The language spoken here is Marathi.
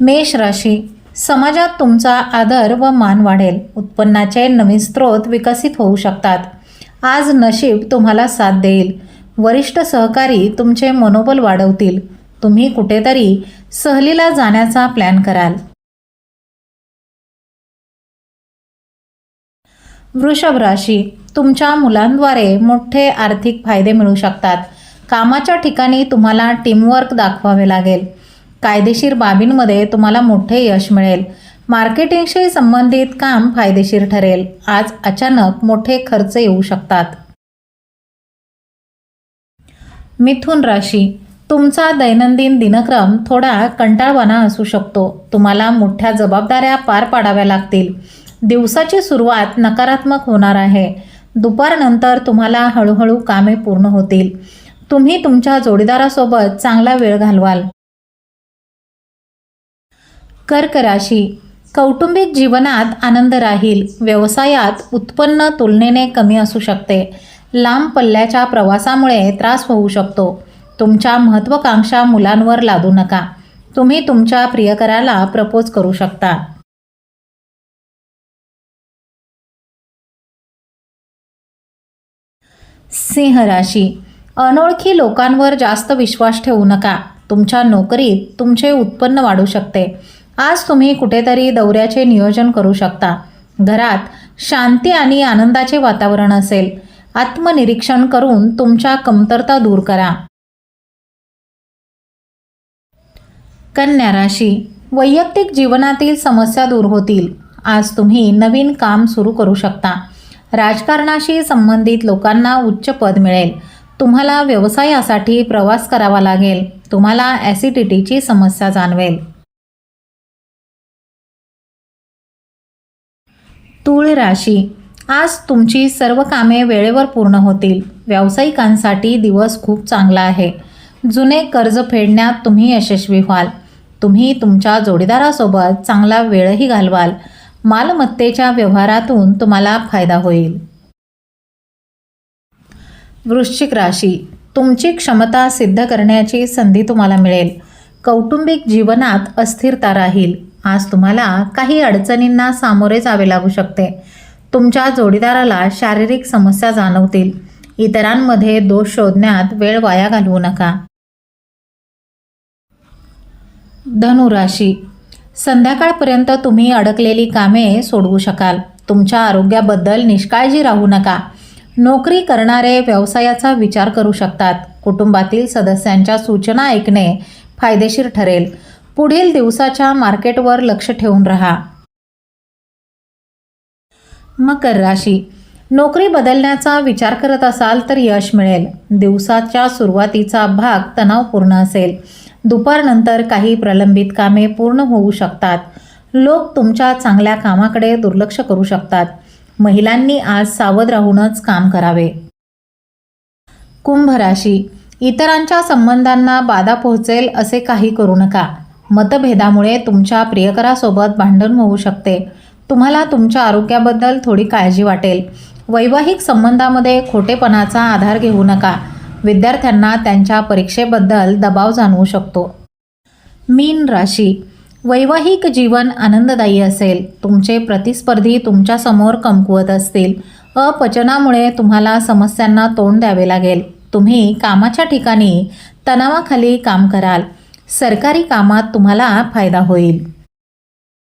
मेष राशी. समाजात तुमचा आदर व मान वाढेल. उत्पन्नाचे नवीन स्रोत विकसित होऊ शकतात. आज नशीब तुम्हाला साथ देईल. वरिष्ठ सहकारी तुमचे मनोबल वाढवतील. तुम्ही कुठेतरी सहलीला जाण्याचा प्लॅन कराल. वृषभ राशी. तुमच्या मुलांद्वारे मोठे आर्थिक फायदे मिळू शकतात. कामाच्या ठिकाणी तुम्हाला टीमवर्क दाखवावे लागेल. कायदेशीर बाबींमध्ये तुम्हाला मोठे यश मिळेल. मार्केटिंगशी संबंधित काम फायदेशीर ठरेल. आज अचानक मोठे खर्च येऊ शकतात. मिथुन राशी. तुमचा दैनंदिन दिनक्रम थोडा कंटाळवाणा असू शकतो. तुम्हाला मोठ्या जबाबदाऱ्या पार पाडाव्या लागतील. दिवसाची सुरुवात नकारात्मक होणार आहे. दुपारनंतर तुम्हाला हळूहळू कामे पूर्ण होतील. तुम्ही तुमच्या जोडीदारासोबत चांगला वेळ घालवाल. कर्क राशी कौटुंबिक जीवनात आनंद राहील. व्यवसायात उत्पन्न तुलनेने कमी असू शकते. लांब पल्ल्याच्या प्रवासामुळे त्रास होऊ शकतो. तुमच्या महत्त्वाकांक्षा मुलांवर लादू नका. तुम्ही तुमच्या प्रियकराला प्रपोज करू शकता. सिंह राशी अनोळखी लोकांवर जास्त विश्वास ठेवू नका. तुमच्या नोकरीत तुमचे उत्पन्न वाढू शकते. आज तुम्ही कुठेतरी दौऱ्याचे नियोजन करू शकता. घरात शांती आणि आनंदाचे वातावरण असेल. आत्मनिरीक्षण करून तुमच्या कमतरता दूर करा. कन्या राशी. वैयक्तिक जीवनातील समस्या दूर होतील. आज तुम्ही नवीन काम सुरू करू शकता. राजकारणाशी संबंधित लोकांना उच्च पद मिळेल. तुम्हाला व्यवसायासाठी प्रवास करावा लागेल. तुम्हाला ॲसिडिटीची समस्या जाणवेल. तूळ राशी. आज तुमची सर्व कामे वेळेवर पूर्ण होतील. व्यावसायिकांसाठी दिवस खूप चांगला आहे. जुने कर्ज फेडण्यात तुम्ही यशस्वी व्हाल. तुम्ही तुमच्या जोडीदारासोबत चांगला वेळही घालवाल. मालमत्तेच्या व्यवहारातून तुम्हाला फायदा होईल. वृश्चिक राशी. तुमची क्षमता सिद्ध करण्याची संधी तुम्हाला मिळेल. कौटुंबिक जीवनात अस्थिरता राहील. आज तुम्हाला काही अडचणींना सामोरे जावे लागू शकते. तुमच्या जोडीदाराला शारीरिक समस्या जाणवतील. इतरांमध्ये दोष शोधण्यात वेळ वाया घालवू नका. धनुराशी. संध्याकाळपर्यंत तुम्ही अडकलेली कामे सोडवू शकाल. तुमच्या आरोग्याबद्दल निष्काळजी राहू नका. नोकरी करणारे व्यवसायाचा विचार करू शकतात. कुटुंबातील सदस्यांच्या सूचना ऐकणे फायदेशीर ठरेल. पुढील दिवसाच्या मार्केटवर लक्ष ठेवून राहा. मकर राशी. नोकरी बदलण्याचा विचार करत असाल तर यश मिळेल. दिवसाच्या सुरुवातीचा भाग तणावपूर्ण असेल. दुपारनंतर काही प्रलंबित कामे पूर्ण होऊ शकतात. लोक तुमच्या चांगल्या कामाकडे दुर्लक्ष करू शकतात. महिलांनी आज सावध राहूनच काम करावे. कुंभ राशी. इतरांच्या संबंधांना बाधा पोहोचेल असे काही करू नका. मतभेदामुळे तुमच्या प्रियकरासोबत भांडण होऊ शकते. तुम्हाला तुमच्या आरोग्याबद्दल थोडी काळजी वाटेल. वैवाहिक संबंधामध्ये खोटेपणाचा आधार घेऊ नका. विद्यार्थ्यांना त्यांच्या परीक्षेबद्दल दबाव जाणवू शकतो. मीन राशी. वैवाहिक जीवन आनंददायी असेल. तुमचे प्रतिस्पर्धी तुमच्यासमोर कमकुवत असतील. अपचनामुळे तुम्हाला समस्यांना तोंड द्यावे लागेल. तुम्ही कामाच्या ठिकाणी तणावाखाली काम कराल. सरकारी कामात तुम्हाला फायदा होईल.